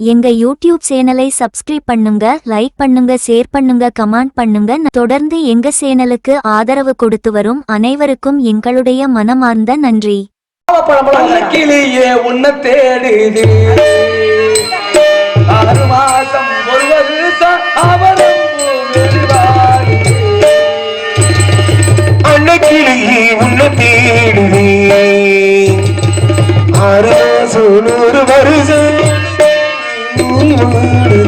எங்க யூடியூப் சேனலை சப்ஸ்கிரைப் பண்ணுங்க லைக் பண்ணுங்க ஷேர் பண்ணுங்க கமெண்ட் பண்ணுங்க. தொடர்ந்து எங்க சேனலுக்கு ஆதரவு கொடுத்து வரும் அனைவருக்கும் எங்களுடைய மனமார்ந்த நன்றி. கிளியே உன்னை ஆறு மாசம் ஒரு வருஷம் அவரும் ஆறு மாசம் ஒரு வருஷம் আমার